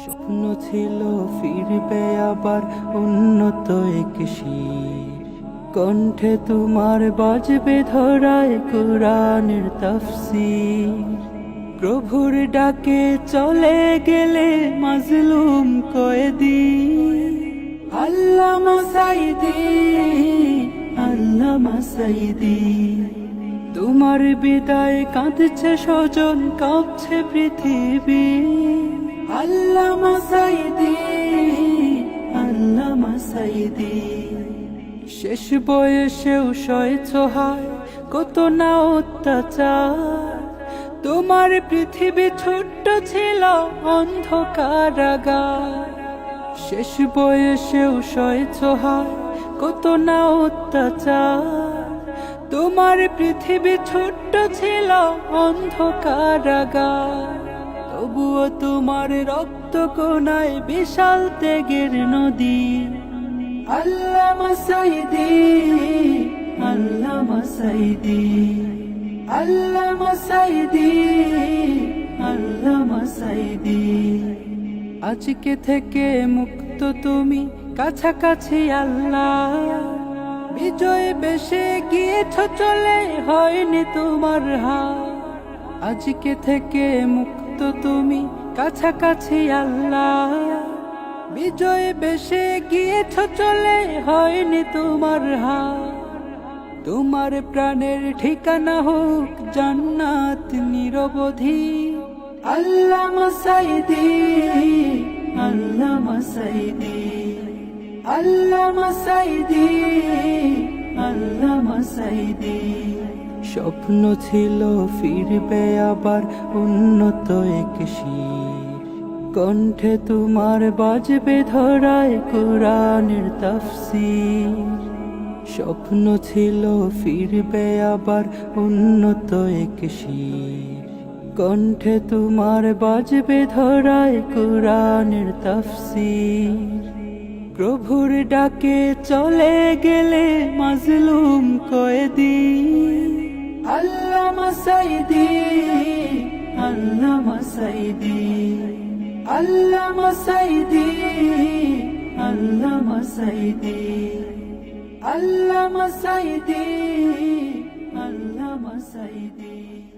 স্বপ্ন ছিল ফিরবে আবার উন্নত এক শির কণ্ঠে তোমার বাজবে ধরায় কোরআনের তাফসীর। প্রভুর ডাকে চলে গেলে মাজলুম কয়েদি। আল্লাহ মাসাইদি আল্লাহ মাসাইদি তোমার বিদায় কাঁদছে স্বজন, কাঁপছে পৃথিবী। আল্লাহ মাসাইদি আল্লাহ মাসাইদি শেষ বয়সেও সয়েছ কত না অত্যাচার। তোমার পৃথিবী ছোট্ট ছিল অন্ধকারাগার। শেষ বয়সেও সয়েছ কত না অত্যাচার। তোমার পৃথিবী ছোট্ট ছিল অন্ধকারাগার। তবুও তোমার রক্ত কোনায় বিশাল ত্যাগের নদী। আল্লাহ মাসাইদি আল্লাহ মাসাইদি আল্লাহ মাসাইদি আল্লাহ মাসাইদি। আজকে থেকে মুক্ত তুমি কাছাকাছি আল্লাহ। বিজয় বেশে গিয়েছ চলে, হয়নি তোমার হা আজকে থেকে মুক্ত তুমি কাছাকাছি আল্লাহ। বিজয় বেশে গিয়েছ, চলে হয়নি তোমার হার। তোমার প্রাণের ঠিকানা হোক জান্নাত নিরবধি। আল্লাহ মাসাইদি আল্লাহ মাসাইদি আল্লাহ মাসাইদি আল্লাহ মাসাইদি। স্বপ্ন ছিল ফিরবে আবার উন্নত এক শির কণ্ঠে তোমার বাজবে ধরায় কোরআনের তাফসীর। স্বপ্ন ছিল ফিরবে আবার উন্নত এক শির কণ্ঠে তোমার বাজবে ধরায় কোরআনের তাফসীর। প্রভুর ডাকে চলে গেলে মাজলুম কয়েদি। আল্লাহ মাসাইদি আল্লাহ মাসাইদি আল্লাহ মাসাইদি আল্লাহ মাসাইদি আল্লাহ মাসাইদি আল্লাহ মাসাইদি